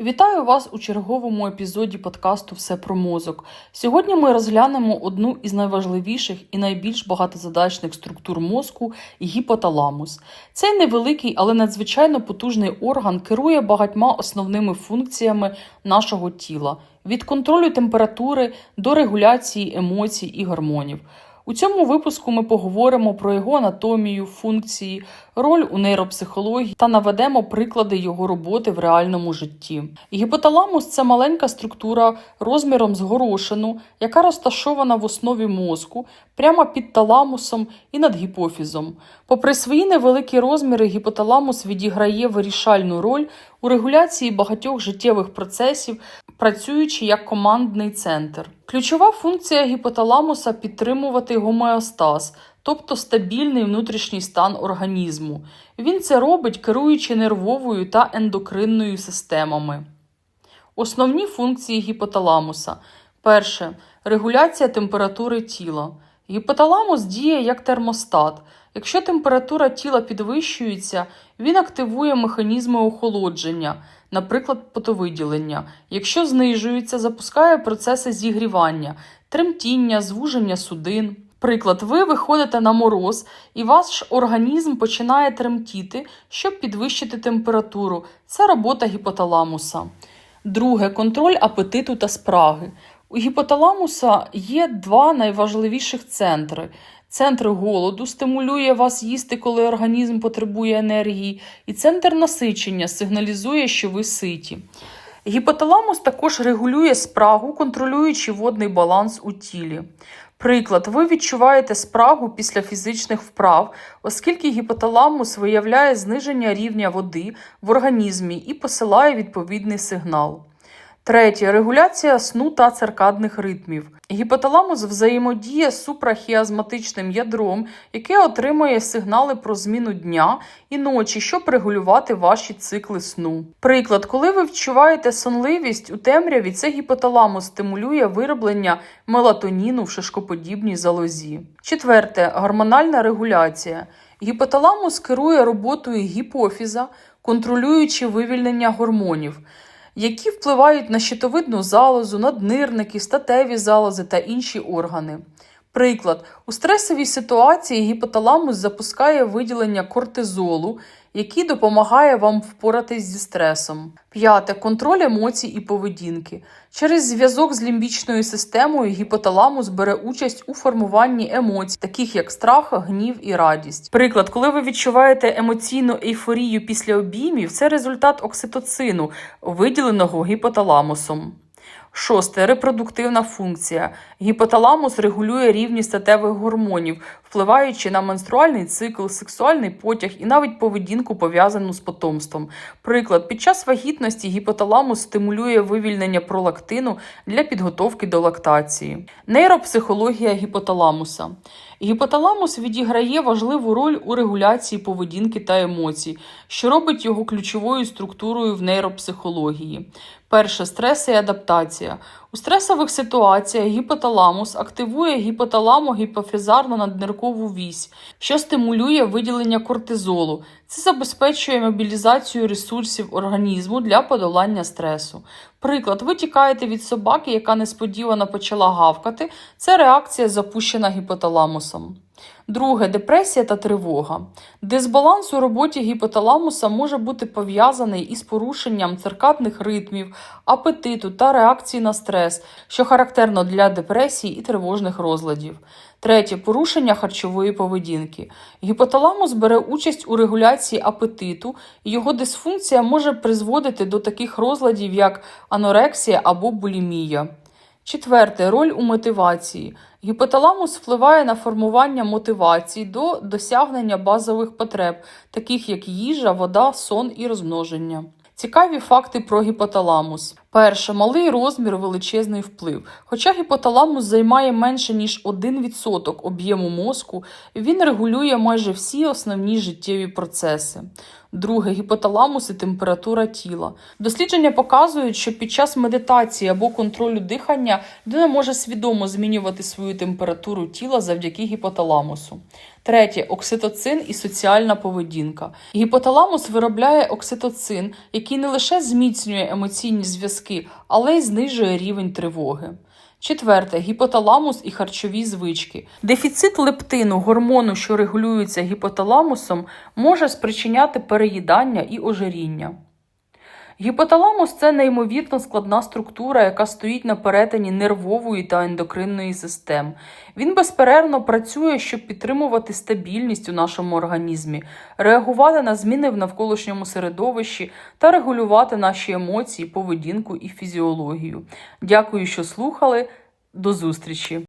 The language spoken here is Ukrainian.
Вітаю вас у черговому епізоді подкасту Все про мозок. Сьогодні ми розглянемо одну із найважливіших і найбільш багатозадачних структур мозку гіпоталамус. Цей невеликий, але надзвичайно потужний орган керує багатьма основними функціями нашого тіла від контролю температури до регуляції емоцій і гормонів. У цьому випуску ми поговоримо про його анатомію, функції, роль у нейропсихології та наведемо приклади його роботи в реальному житті. Гіпоталамус це маленька структура розміром з горошину, яка розташована в основі мозку, прямо під таламусом і над гіпофізом. Попри свої невеликі розміри, гіпоталамус відіграє вирішальну роль у регуляції багатьох життєвих процесів, працюючи як командний центр. Ключова функція гіпоталамуса підтримувати гомеостаз, тобто стабільний внутрішній стан організму. Він це робить, керуючи нервовою та ендокринною системами. Основні функції гіпоталамуса. Перше регуляція температури тіла. Гіпоталамус діє як термостат. Якщо температура тіла підвищується, він активує механізми охолодження, наприклад, потовиділення. Якщо знижується, запускає процеси зігрівання, тремтіння, звуження судин. Приклад, ви виходите на мороз, і ваш організм починає тремтіти, щоб підвищити температуру. Це робота гіпоталамуса. Друге контроль апетиту та спраги. У гіпоталамуса є два найважливіших центри. Центр голоду стимулює вас їсти, коли організм потребує енергії, і центр насичення сигналізує, що ви ситі. Гіпоталамус також регулює спрагу, контролюючи водний баланс у тілі. Приклад, ви відчуваєте спрагу після фізичних вправ, оскільки гіпоталамус виявляє зниження рівня води в організмі і посилає відповідний сигнал. Третє регуляція сну та циркадних ритмів. Гіпоталамус взаємодіє з супрахіазматичним ядром, яке отримує сигнали про зміну дня і ночі, щоб регулювати ваші цикли сну. Приклад, коли ви відчуваєте сонливість у темряві, це гіпоталамус стимулює вироблення мелатоніну в шишкоподібній залозі. Четверте гормональна регуляція. Гіпоталамус керує роботою гіпофіза, контролюючи вивільнення гормонів які впливають на щитовидну залозу, наднирники, статеві залози та інші органи. Приклад, у стресовій ситуації гіпоталамус запускає виділення кортизолу, який допомагає вам впоратись зі стресом. П'яте контроль емоцій і поведінки. Через зв'язок з лімбічною системою гіпоталамус бере участь у формуванні емоцій, таких як страх, гнів і радість. Приклад, коли ви відчуваєте емоційну ейфорію після обіймів, це результат окситоцину, виділеного гіпоталамусом. Шосте репродуктивна функція. Гіпоталамус регулює рівні статевих гормонів, впливаючи на менструальний цикл, сексуальний потяг і навіть поведінку, пов'язану з потомством. Приклад, під час вагітності гіпоталамус стимулює вивільнення пролактину для підготовки до лактації. Нейропсихологія гіпоталамуса. Гіпоталамус відіграє важливу роль у регуляції поведінки та емоцій, що робить його ключовою структурою в нейропсихології. Перше стрес і адаптація. У стресових ситуаціях гіпоталамус активує гіпоталамо-гіпофізарну надниркову вісь, що стимулює виділення кортизолу. Це забезпечує мобілізацію ресурсів організму для подолання стресу. Приклад, ви тікаєте від собаки, яка несподівано почала гавкати. Це реакція, запущена гіпоталамусом. Друге депресія та тривога. Дисбаланс у роботі гіпоталамуса може бути пов'язаний із порушенням циркадних ритмів, апетиту та реакції на стрес, що характерно для депресії і тривожних розладів. Третє порушення харчової поведінки. Гіпоталамус бере участь у регуляції апетиту, і його дисфункція може призводити до таких розладів, як анорексія або булімія. Четверте роль у мотивації. Гіпоталамус впливає на формування мотивації до досягнення базових потреб, таких як їжа, вода, сон і розмноження. Цікаві факти про гіпоталамус. Перше, малий розмір величезний вплив. Хоча гіпоталамус займає менше ніж 1% об'єму мозку, він регулює майже всі основні життєві процеси. Друге, гіпоталамус і температура тіла. Дослідження показують, що під час медитації або контролю дихання людина може свідомо змінювати свою температуру тіла завдяки гіпоталамусу. Третє окситоцин і соціальна поведінка. Гіпоталамус виробляє окситоцин, який не лише зміцнює емоційні зв'язки, але й знижує рівень тривоги. Четверте гіпоталамус і харчові звички. Дефіцит лептину, гормону, що регулюється гіпоталамусом, може спричиняти переїдання і ожиріння. Гіпоталамус це неймовірно складна структура, яка стоїть на перетині нервової та ендокринної систем. Він безперервно працює, щоб підтримувати стабільність у нашому організмі, реагувати на зміни в навколишньому середовищі та регулювати наші емоції, поведінку і фізіологію. Дякую, що слухали. До зустрічі!